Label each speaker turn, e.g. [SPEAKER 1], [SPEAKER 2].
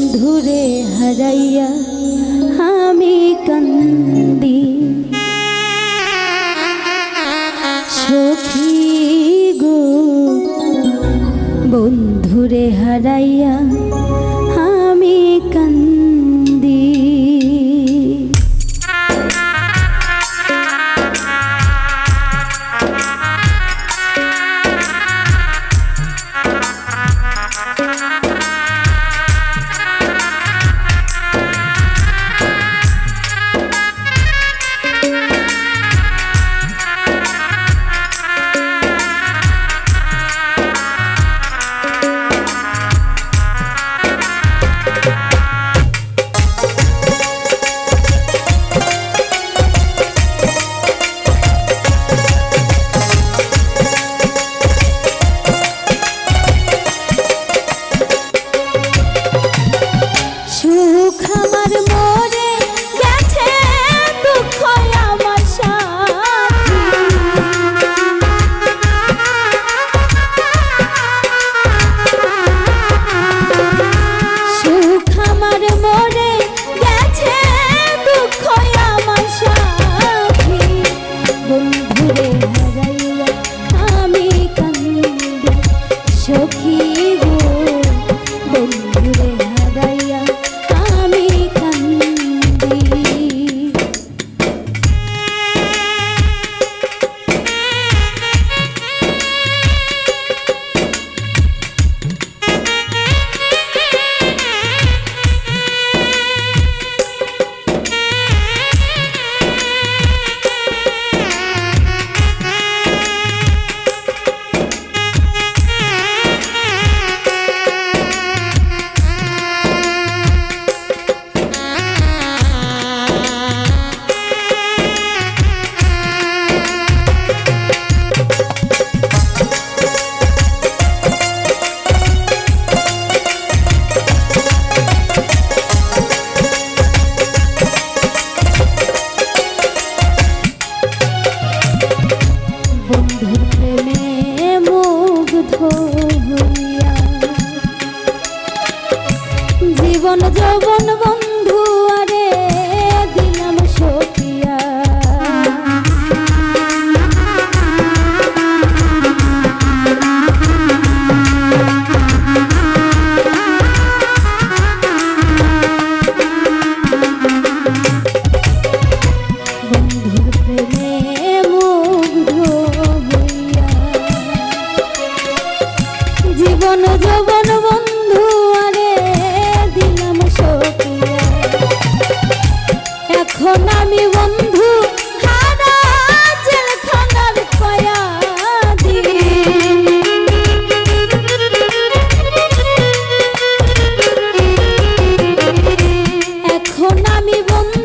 [SPEAKER 1] বন্ধুরে হারাইয়া আমি কান্দি। সখী গো বন্ধুরে হারাইয়া தெய்வம்